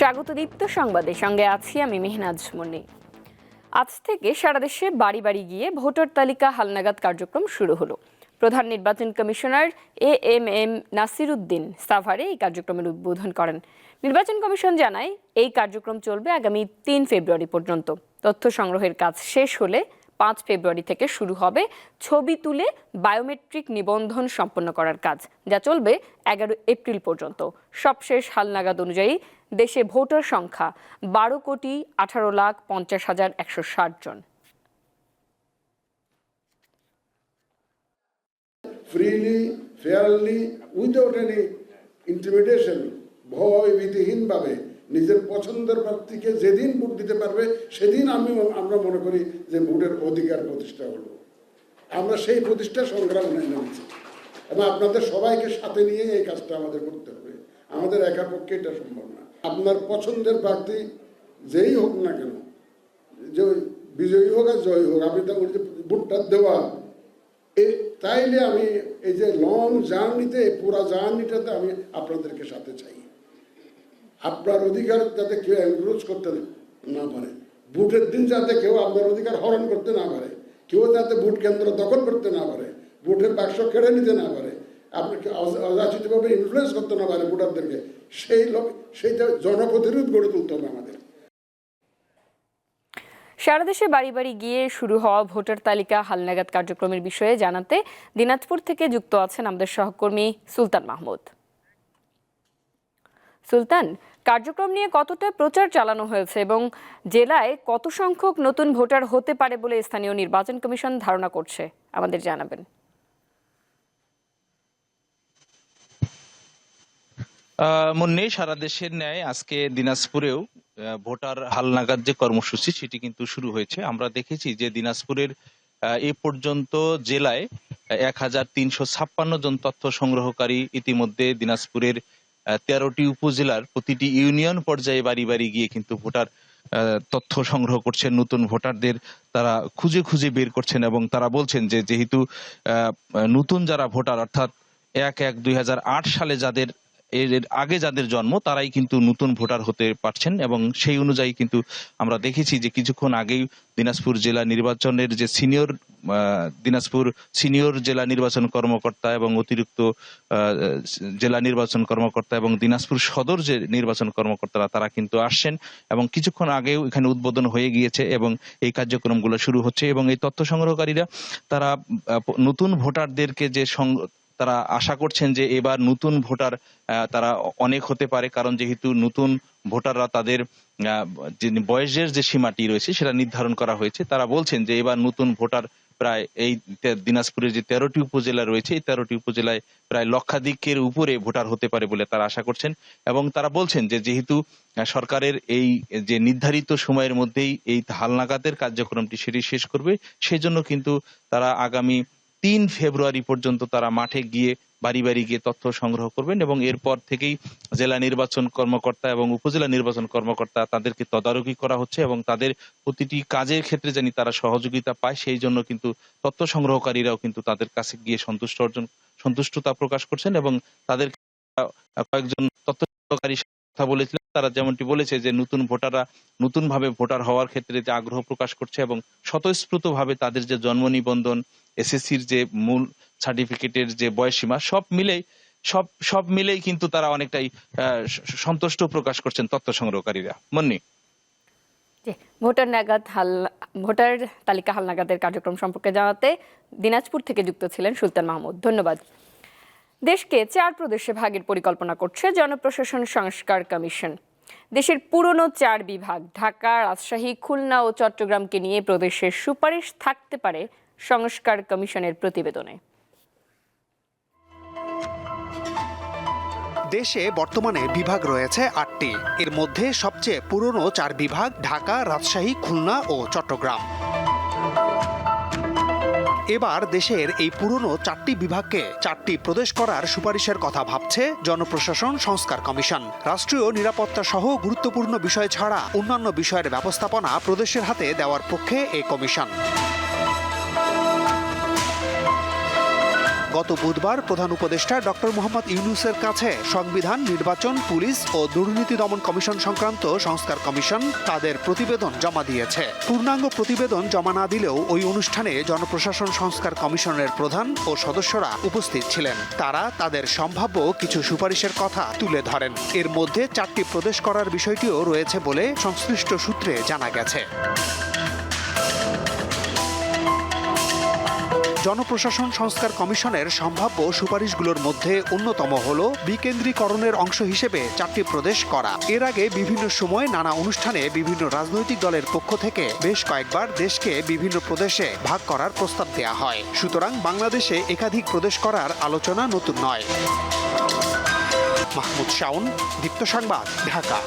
স্বাগত দীপ্ত সংবাদের সঙ্গে আছি আমি মেহনাজ মুন্নি আজ থেকে সারা দেশে বাড়ি বাড়ি গিয়ে ভোটার তালিকা হালনাগাদ কার্যক্রম শুরু হলো। প্রধান নির্বাচন commissioner A M M Nasiruddin সাভারে এই কার্যক্রমের উদ্বোধন করেন। নির্বাচন কমিশন জানায়, এই কার্যক্রম চলবে আগামী তিন ফেব্রুয়ারি পর্যন্ত। তথ্য সংগ্রহের কাজ শেষ হলে পাঁচ ফেব্রুয়ারি থেকে শুরু হবে ছবি তুলে বায়োমেট্রিক নিবন্ধন সম্পন্ন করার কাজ যা চলবে এগারো এপ্রিল পর্যন্ত। সবশেষ হালনাগাদ অনুযায়ী দেশে ভোটার সংখ্যা বারো কোটি আঠারো লাখ পঞ্চাশ হাজার একশো ষাট জন। Freely, fairly, without any intimidation, ভয় ভীতিহীনভাবে নিজের পছন্দের প্রার্থীকে যেদিন ভোট দিতে পারবে, সেদিন আমি আমরা মনে করি যে ভোটের অধিকার প্রতিষ্ঠা হলো। আমরা সেই প্রতিষ্ঠা সংগ্রাম নিয়ে নেমেছি। এবং আপনাদের সবাইকে সাথে নিয়ে এই কাজটা আমাদের করতে হবে। আমাদের একা পক্ষে এটা সম্ভব না। আপনার পছন্দের প্রার্থী যেই হোক না কেন, যে বিজয়ী হোক আর জয়ী হোক, আপনি তো ওই যে ভোটটা দেওয়া। এ, তাইলে আমি এই যে লং জার্নিতে পুরা জার্নিটাতে আমি আপনাদেরকে সাথে চাই। আপনার অধিকার যাতে কেউ এনক্রোচ করতে না পারে। ভোটের দিন যাতে কেউ আপনার অধিকার হরণ করতে না পারে। কেউ যাতে ভোট কেন্দ্র দখল করতে না পারে। ভোটের বাক্স কেড়ে নিতে না পারে। আপনাকে অযাচিতভাবে ইনফ্লুয়েন্স করতে না পারে ভোটারদেরকে। সেই লোক সেইটা জনপ্রতিরোধ গড়ে তুলতে হবে আমাদের। সারা দেশে বাড়ি বাড়ি গিয়ে শুরু হওয়া ভোটার তালিকা হালনাগাদ কার্যক্রমের বিষয়ে জানাতে দিনাজপুর থেকে যুক্ত আছেন আমাদের সহকর্মী সুলতান মাহমুদ। সুলতান কার্যক্রম নিয়ে কতটা প্রচার চালানো হয়েছে এবং জেলায় কত সংখ্যক নতুন ভোটার হতে পারে বলে স্থানীয় নির্বাচন কমিশন ধারণা করছে, আমাদের জানাবেন। মুন্নি, সারা দেশের ন্যায় আজকে দিনাজপুরেও ভোটার হালনাগাদ যে কর্মসূচি, সেটি কিন্তু শুরু হয়েছে। আমরা দেখেছি যে দিনাজপুরের এ পর্যন্ত জেলায় এক হাজার তিনশো ছাপ্পান্ন জন তথ্য সংগ্রহকারী ইতিমধ্যে দিনাজপুরের তেরোটি উপজেলার প্রতিটি ইউনিয়ন পর্যায়ে বাড়ি বাড়ি গিয়ে কিন্তু ভোটার তথ্য সংগ্রহ করছেন, নতুন ভোটারদের তারা খুঁজে খুঁজে বের করছেন এবং তারা বলছেন যে যেহেতু নতুন যারা ভোটার অর্থাৎ এক এক দুই সালে যাদের এর আগে যাদের জন্ম, তারাই কিন্তু নতুন ভোটার হতে পারছেন এবং সেই অনুযায়ী কিন্তু আমরা দেখেছি যে কিছুক্ষণ আগেই দিনাজপুর জেলা নির্বাচনের যে সিনিয়র দিনাজপুর সিনিয়র জেলা নির্বাচন কর্মকর্তা এবং অতিরিক্ত জেলা নির্বাচন কর্মকর্তা এবং দিনাজপুর সদর যে নির্বাচন কর্মকর্তারা, তারা কিন্তু আসছেন এবং কিছুক্ষণ আগেও এখানে উদ্বোধন হয়ে গিয়েছে এবং এই কার্যক্রমগুলো শুরু হচ্ছে এবং এই তথ্য সংগ্রহকারীরা, তারা নতুন ভোটারদেরকে যে তারা আশা করছেন যে এবার নতুন ভোটার তারা অনেক হতে পারে। কারণ যেহেতু নতুন ভোটাররা তাদের যে বয়সের যে সীমাটি রয়েছে সেটা নির্ধারণ করা হয়েছে, তারা বলছেন যে এবার নতুন ভোটার প্রায় এই দিনাজপুরের যে তেরোটি উপজেলা রয়েছে, এই তেরোটি উপজেলায় প্রায় লক্ষাধিকের উপরে ভোটার হতে পারে বলে তারা আশা করছেন। এবং তারা বলছেন যে যেহেতু সরকারের এই যে নির্ধারিত সময়ের মধ্যেই এই হালনাগাদের কার্যক্রমটি সেটি শেষ করবে, সেজন্য কিন্তু তারা আগামী তিন ফেব্রুয়ারি পর্যন্ত তারা মাঠে গিয়ে বাড়ি বাড়ি গিয়ে তথ্য সংগ্রহ করবেন এবং এরপর থেকেই জেলা নির্বাচন কর্মকর্তা এবং উপজেলা নির্বাচন কর্মকর্তা তাদেরকে তদারকি করা হচ্ছে এবং তাদের প্রতিটি কাজের ক্ষেত্রে জানি তারা সহযোগিতা পায়। সেই জন্য কিন্তু তথ্য সংগ্রহকারীরাও কিন্তু তাদের কাছে গিয়ে সন্তুষ্ট অর্জন, সন্তুষ্টতা প্রকাশ করছেন এবং তাদের কয়েকজন তথ্য সংগ্রহকারী কথা বলেছিলেন, তারা যেমনটি বলেছে যে নতুন ভোটাররা নতুন ভাবে ভোটার হওয়ার ক্ষেত্রে যে আগ্রহ প্রকাশ করছে এবং স্বতঃস্ফূর্ত ভাবে তাদের যে জন্ম নিবন্ধন, এসএসসির যে মূল সার্টিফিকেটের যে বয়সীমা সব মিলেই, সব সব মিলেই কিন্তু তারা অনেকটাই সন্তুষ্ট প্রকাশ করছেন তথ্য সংগ্রহকারীরা। মন্নি? ভোটার নাগাদ হাল, ভোটার তালিকা হালনাগাদের কার্যক্রম সম্পর্কে জানাতে দিনাজপুর থেকে যুক্ত ছিলেন সুলতান মাহমুদ। ধন্যবাদ। দেশকে চার প্রদেশে ভাগের পরিকল্পনা করছে জনপ্রশাসন সংস্কার কমিশন। দেশের পুরনো চার বিভাগ, ঢাকা, রাজশাহী, খুলনা ও চট্টগ্রামকে নিয়ে প্রদেশের সুপারিশ থাকতে পারে সংস্কার কমিশনের প্রতিবেদনে। দেশে বর্তমানে বিভাগ রয়েছে আটটি। এর মধ্যে সবচেয়ে পুরনো চার বিভাগ ঢাকা, রাজশাহী, খুলনা ও চট্টগ্রাম। এবার দেশের এই পুরনো চারটি বিভাগকে চারটি প্রদেশ করার সুপারিশের কথা ভাবছে জনপ্রশাসন সংস্কার কমিশন। রাষ্ট্রীয় নিরাপত্তা সহ গুরুত্বপূর্ণ বিষয় ছাড়া অন্যান্য বিষয়ের ব্যবস্থাপনা প্রদেশের হাতে দেওয়ার পক্ষে এই কমিশন। গত বুধবার প্রধান উপদেষ্টা ডক্টর মোহাম্মদ ইউনুসের কাছে সংবিধান, নির্বাচন, পুলিশ ও দুর্নীতি দমন কমিশন সংক্রান্ত সংস্কার কমিশন তাদের প্রতিবেদন জমা দিয়েছে। পূর্ণাঙ্গ প্রতিবেদন জমা না দিলেও ওই অনুষ্ঠানে জনপ্রশাসন সংস্কার কমিশনের প্রধান ও সদস্যরা উপস্থিত ছিলেন। তারা তাদের সম্ভাব্য কিছু সুপারিশের কথা তুলে ধরেন। এর মধ্যে চারটি প্রদেশ করার বিষয়টিও রয়েছে বলে সংশ্লিষ্ট সূত্রে জানা গেছে। জনপ্রশাসন সংস্কার কমিশনের সম্ভাব্য সুপারিশগুলোর মধ্যে অন্যতম হল বিকেন্দ্রীকরণের অংশ হিসেবে চারটি প্রদেশ করা। এর আগে বিভিন্ন সময়ে নানা অনুষ্ঠানে বিভিন্ন রাজনৈতিক দলের পক্ষ থেকে বেশ কয়েকবার দেশকে বিভিন্ন প্রদেশে ভাগ করার প্রস্তাব দেওয়া হয়। সুতরাং বাংলাদেশে একাধিক প্রদেশ করার আলোচনা নতুন নয়। মাহমুদ শাওন, দীপ্ত সংবাদ, ঢাকা।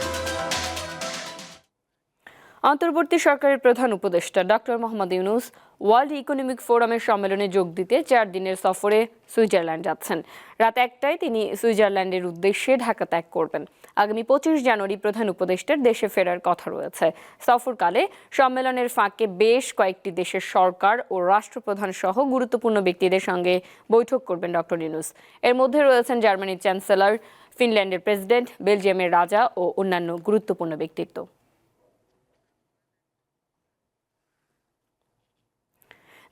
অন্তর্বর্তী সরকারের প্রধান উপদেষ্টা doctor Mohammad Yunus world economic ফোরামের সম্মেলনে যোগ দিতে চার দিনের সফরে সুইজারল্যান্ড যাচ্ছেন। রাত একটায় তিনি সুইজারল্যান্ডের উদ্দেশ্যে ঢাকা ত্যাগ করবেন। আগামী পঁচিশ জানুয়ারি প্রধান উপদেষ্টার দেশে ফেরার কথা রয়েছে। সফরকালে সম্মেলনের ফাঁকে বেশ কয়েকটি দেশের সরকার ও রাষ্ট্রপ্রধান সহ গুরুত্বপূর্ণ ব্যক্তিদের সঙ্গে বৈঠক করবেন ডক্টর ইউনুস। এর মধ্যে রয়েছেন জার্মানির চ্যান্সেলর, ফিনল্যান্ডের প্রেসিডেন্ট, বেলজিয়ামের রাজা ও অন্যান্য গুরুত্বপূর্ণ ব্যক্তিত্ব।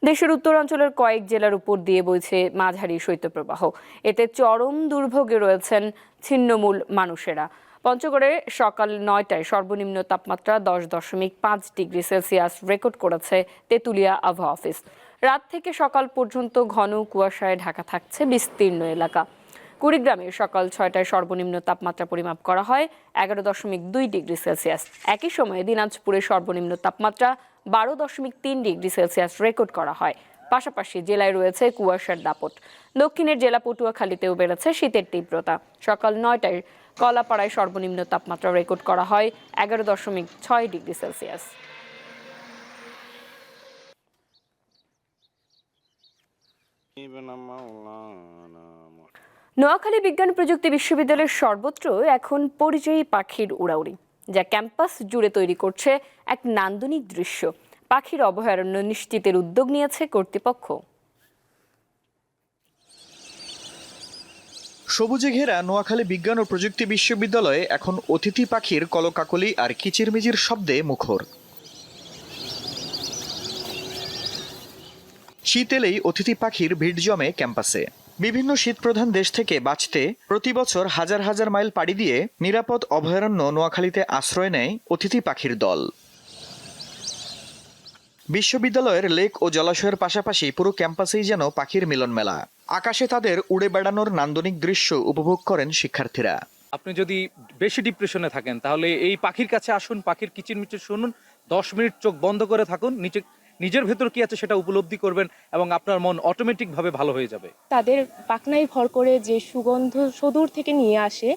দেশের উত্তরাঞ্চলের কয়েক জেলার উপর দিয়ে বইছে মাঝারি শৈত্যপ্রবাহ। এতে চরম দুর্ভোগে রয়েছেন ছিন্নমূল মানুষেরা। পঞ্চগড়ে সকাল নয়টায় সর্বনিম্ন তাপমাত্রা দশ দশমিক পাঁচ ডিগ্রি সেলসিয়াস রেকর্ড করেছে তেঁতুলিয়া আবহাওয়া অফিস। রাত থেকে সকাল পর্যন্ত ঘন কুয়াশায় ঢাকা থাকছে বিস্তীর্ণ এলাকা। কুড়িগ্রামে সকাল ছয়টায় সর্বনিম্ন তাপমাত্রা পরিমাপ করা হয় এগারো দশমিক দুই ডিগ্রি সেলসিয়াস। একই সময়ে দিনাজপুরে সর্বনিম্ন তাপমাত্রা বারো দশমিক তিন ডিগ্রি সেলসিয়াস রেকর্ড করা হয়। পাশাপাশি জেলায় রয়েছে কুয়াশার দাপট। দক্ষিণের জেলা পটুয়াখালীতেও বেড়েছে শীতের তীব্রতা। সকাল নয়টায় কলাপাড়ায় সর্বনিম্ন তাপমাত্রা রেকর্ড করা হয় এগারো দশমিক ছয় ডিগ্রি সেলসিয়াস। নোয়াখালী বিজ্ঞান প্রযুক্তি বিশ্ববিদ্যালয়ের সর্বত্র এখন পরিযায়ী পাখির উড়াউড়ি। যা ক্যাম্পাস জুড়ে তৈরি করছে এক নান্দনিক দৃশ্য। পাখির অভয়ারণ্য নিশ্চিতের উদ্যোগ নিয়েছে কর্তৃপক্ষ। সবুজে ঘেরা নোয়াখালী বিজ্ঞান ও প্রযুক্তি বিশ্ববিদ্যালয়ে এখন অতিথি পাখির কলকাকলি আর কিচিরমিচির শব্দে মুখর। শীত এলেই অতিথি পাখির ভিড় জমে ক্যাম্পাসে। বিভিন্ন শীতপ্রধান দেশ থেকে বাঁচতে প্রতি বছর হাজার হাজার মাইল পাড়ি দিয়ে নিরাপদ অভয়ারণ্য নোয়াখালীতে আশ্রয় নেয় অতিথি পাখির দল। বিশ্ববিদ্যালয়ের লেক ও জলাশয়ের পাশাপাশি পুরো ক্যাম্পাসেই যেন পাখির মিলন মেলা। আকাশে তাদের উড়ে বেড়ানোর নান্দনিক দৃশ্য উপভোগ করেন শিক্ষার্থীরা। আপনি যদি বেশি ডিপ্রেশনে থাকেন, তাহলে এই পাখির কাছে আসুন, পাখির কিচিরমিচির শুনুন, দশ মিনিট চোখ বন্ধ করে থাকুন, নিচে নিজের ভেতর কি আছে সেটা উপলব্ধি করবেন এবং আপনার মন অটোমেটিকভাবে ভালো হয়ে যাবে। তাদের পাকনায় ভর করে যে সুগন্ধ সদূর থেকে নিয়ে আসে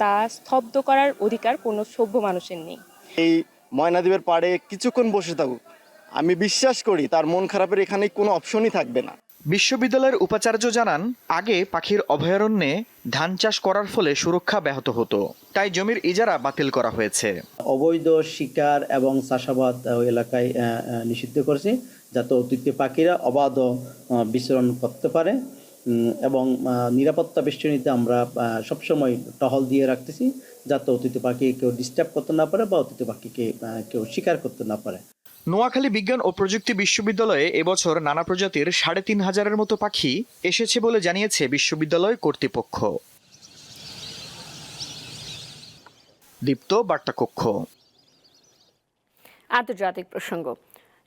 তা স্তব্ধ করার অধিকার কোনো সভ্য মানুষের নেই। এই ময়নাদ্বীপের পাড়ে কিছুক্ষণ বসে থাকুক। আমি বিশ্বাস করি তার মন খারাপের এখানে কোনো অপশনই থাকবে না। বিশ্ববিদ্যালয়ের উপাচার্য জানান, আগে পাখির অভয়ারণ্যে ধান চাষ করার ফলে সুরক্ষা ব্যাহত হতো, তাই জমির ইজারা বাতিল করা হয়েছে। অবৈধ শিকার এবং চাষাবাদ এলাকায় নিষিদ্ধ করেছে, যাতে অতিথি পাখিরা অবাধ বিচরণ করতে পারে। এবং নিরাপত্তা বেষ্টনীতে আমরা সবসময় টহল দিয়ে রাখতেছি, যাতে অতিথি পাখি কেউ ডিস্টার্ব করতে না পারে বা অতিথি পাখিকে কেউ শিকার করতে না পারে। নোয়াখালী বিজ্ঞান ও প্রযুক্তি বিশ্ববিদ্যালয়ে এবছর নানা প্রজাতির সাড়ে তিন হাজারের মতো পাখি এসেছে বলে জানিয়েছে বিশ্ববিদ্যালয় কর্তৃপক্ষ। দীপ্ত বার্তাকক্ষ। আন্তর্জাতিক প্রসঙ্গ।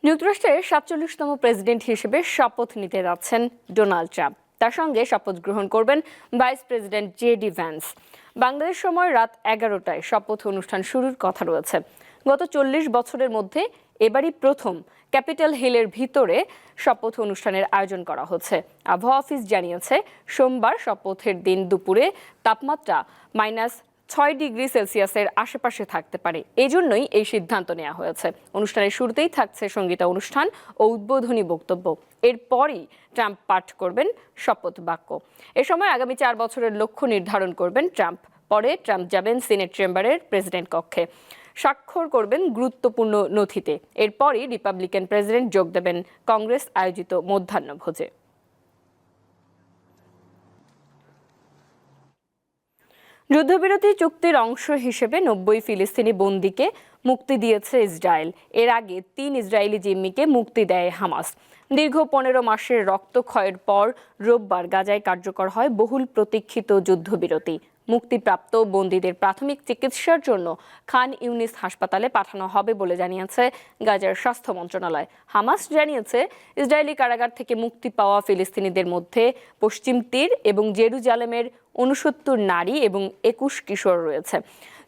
যুক্তরাষ্ট্রের সাতচল্লিশতম প্রেসিডেন্ট হিসেবে শপথ নিতে যাচ্ছেন ডোনাল্ড ট্রাম্প। তার সঙ্গে শপথ গ্রহণ করবেন vice president J D Vance. Bangladesh সময় রাত এগারোটায় শপথ অনুষ্ঠান শুরুর কথা রয়েছে। গত চল্লিশ বছরের মধ্যে এবারই প্রথম ক্যাপিটাল হিলের ভিতরে শপথ অনুষ্ঠানের আয়োজন করা হচ্ছে। আবহাওয়া অফিস জানিয়েছে, সোমবার শপথের দিন দুপুরে তাপমাত্রা মাইনাস ছয় ডিগ্রি সেলসিয়াসের আশেপাশে থাকতে পারে। এজন্যই এই সিদ্ধান্ত নেওয়া হয়েছে। অনুষ্ঠানের শুরুতেই থাকছে সঙ্গীতা অনুষ্ঠান ও উদ্বোধনী বক্তব্য। এরপরই ট্রাম্প পাঠ করবেন শপথ বাক্য। এ সময় আগামী চার বছরের লক্ষ্য নির্ধারণ করবেন ট্রাম্প। পরে ট্রাম্প যাবেন সিনেট চেম্বারের প্রেসিডেন্ট কক্ষে। স্বাক্ষর করবেন গুরুত্বপূর্ণ নথিতে। এরপরই রিপাবলিকান প্রেসিডেন্ট যোগ দেবেন কংগ্রেস আয়োজিত মধ্যাহ্নভোজে যুদ্ধবিরতি চুক্তির অংশ হিসেবে নব্বই ফিলিস্তিনি বন্দিকে মুক্তি দিয়েছে ইসরায়েল। এর আগে তিন ইসরায়েলি জিম্মিকে মুক্তি দেয় হামাস। দীর্ঘ পনেরো মাসের রক্তক্ষয়ের পর রোববার গাজায় কার্যকর হয় বহুল প্রতীক্ষিত যুদ্ধবিরতি। মুক্তিপ্রাপ্ত বন্দীদের প্রাথমিক চিকিৎসার জন্য খান ইউনিস হাসপাতালে পাঠানো হবে বলে জানিয়েছে গাজার স্বাস্থ্য মন্ত্রণালয়। হামাস জানিয়েছে, ইসরায়েলি কারাগার থেকে মুক্তি পাওয়া ফিলিস্তিনিদের মধ্যে পশ্চিম তীর এবং জেরুজালেমের উনসত্তর নারী এবং একুশ কিশোর রয়েছে।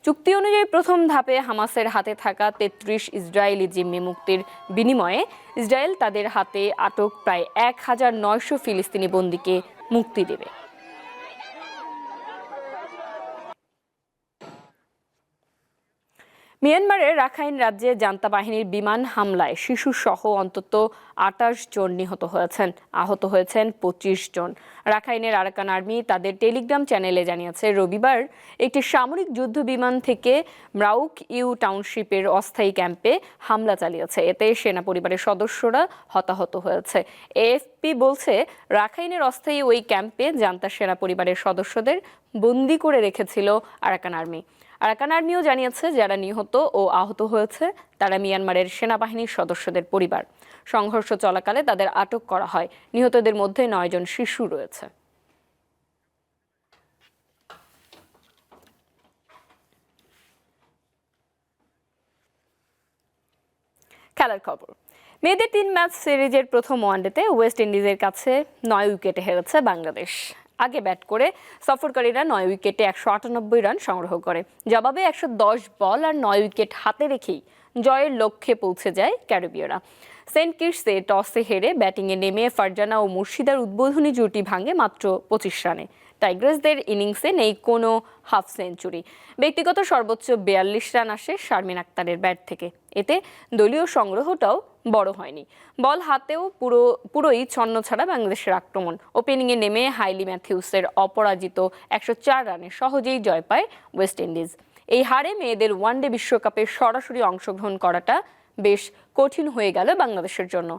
চুক্তি অনুযায়ী প্রথম ধাপে হামাসের হাতে থাকা তেত্রিশ ইসরায়েলি জিম্মি মুক্তির বিনিময়ে ইসরায়েল তাদের হাতে আটক প্রায় এক হাজার নয়শো ফিলিস্তিনি বন্দীকে মুক্তি দেবে। মিয়ানমারের রাখাইন রাজ্যে জান্তা বাহিনীর বিমান হামলায় শিশু সহ অন্তত আটাশ জন নিহত হয়েছেন, আহত হয়েছেন পঁচিশ জন। রাখাইনের আরাকান আর্মি তাদের টেলিগ্রাম চ্যানেলে জানিয়েছে, রবিবার একটি সামরিক যুদ্ধ বিমান থেকে ম্রাউক ইউ টাউনশিপের অস্থায়ী ক্যাম্পে হামলা চালিয়েছে। এতে সেনা পরিবারের সদস্যরা হতাহত হয়েছে। এএফপি বলছে, রাখাইনের অস্থায়ী ওই ক্যাম্পে জান্তা সেনা পরিবারের সদস্যদের বন্দি করে রেখেছিল আরাকান আর্মি। আরাকান আর্মিও জানিয়েছে, যারা নিহত ও আহত হয়েছে, তারা মিয়ানমারের সেনাবাহিনীর সদস্যদের পরিবার। সংঘর্ষ চলাকালে তাদের আটক করা হয়। নিহতদের মধ্যে নয়জন শিশু রয়েছে। খেলার খবর। মেয়েদের তিন ম্যাচ সিরিজের প্রথম ওয়ানডেতে ওয়েস্ট ইন্ডিজের কাছে নয় উইকেটে হেরেছে বাংলাদেশ। আগে ব্যাট করে সফরকারীরা নয় উইকেটে একশো আটানব্বই রান সংগ্রহ করে। জবাবে একশো দশ বল আর নয় উইকেট হাতে রেখেই জয়ের লক্ষ্যে পৌঁছে যায় ক্যারিবীয়রা। সেন্ট কিটসে টসে হেরে ব্যাটিংয়ে নেমে ফারজানা ও মুর্শিদার উদ্বোধনী জুটি ভাঙে মাত্র পঁচিশ রানে। টাইগ্রাসদের ইনিংসে নেই কোনো হাফ সেঞ্চুরি। ব্যক্তিগত সর্বোচ্চ বিয়াল্লিশ রান আসে শারমিন আক্তারের ব্যাট থেকে। এতে দলীয় সংগ্রহটাও বড় হয়নি। বল হাতেও পুরো, পুরোই ছন্ন ছাড়া বাংলাদেশের আক্রমণ। ওপেনিংয়ে নেমে হাইলি ম্যাথিউসের অপরাজিত একশো চার রানে সহজেই জয় পায় ওয়েস্ট ইন্ডিজ। এই হারে মেয়েদের ওয়ানডে বিশ্বকাপে সরাসরি অংশগ্রহণ করাটা বেশ কঠিন হয়ে গেল বাংলাদেশের জন্য।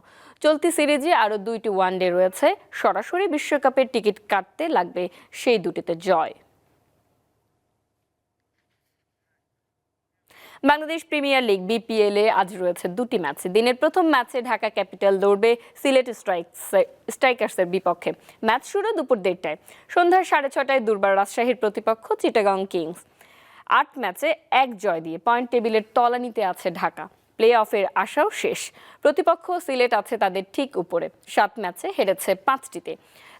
চলতি সিরিজে আরও দুইটি ওয়ানডে রয়েছে, সরাসরি বিশ্বকাপের টিকিট কাটতে লাগবে সেই দুটিতে জয়। বাংলাদেশ প্রিমিয়ার লিগ, বিপিএল এ আজ রয়েছে দুটি ম্যাচ। দিনের প্রথম ম্যাচে ঢাকা ক্যাপিটাল দৌড়বে সিলেট স্ট্রাইকার্সের বিপক্ষে। ম্যাচ শুরু দুপুর দেড়টায়। সন্ধ্যা সাড়ে ছটায় দুর্বার রাজশাহীর প্রতিপক্ষ চিটাগাং কিংস। আট ম্যাচে এক জয় দিয়ে পয়েন্ট টেবিলের তলানিতে আছে ঢাকা। প্লে অফের আশাও শেষ। প্রতিপক্ষ সিলেট আছে তাদের ঠিক উপরে। সাত ম্যাচে হেরেছে পাঁচটিতে।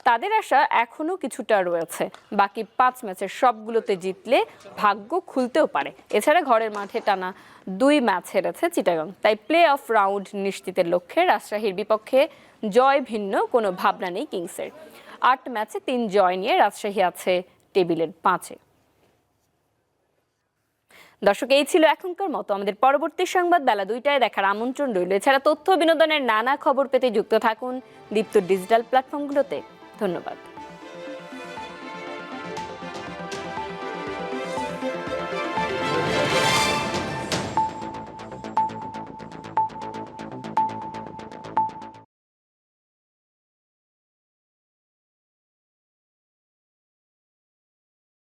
তাদের আশা এখনও কিছুটা রয়েছে। বাকি পাঁচ ম্যাচের সবগুলোতে জিতলে ভাগ্য খুলতেও পারে। এছাড়া ঘরের মাঠে টানা দুই ম্যাচ হেরেছে চিটাগং। তাই প্লে অফ রাউন্ড নিশ্চিতের লক্ষ্যে রাজশাহীর বিপক্ষে জয় ভিন্ন কোনো ভাবনা নেই কিংসের। আট ম্যাচে তিন জয় নিয়ে রাজশাহী আছে টেবিলের পাঁচে। দর্শক, এই ছিল এখনকার মতো। আমাদের পরবর্তী সংবাদ বেলা দুইটায় দেখার আমন্ত্রণ রইল। এছাড়া তথ্য বিনোদনের নানা খবর পেতে যুক্ত থাকুন দীপ্ত ডিজিটাল প্ল্যাটফর্মগুলোতে। ধন্যবাদ।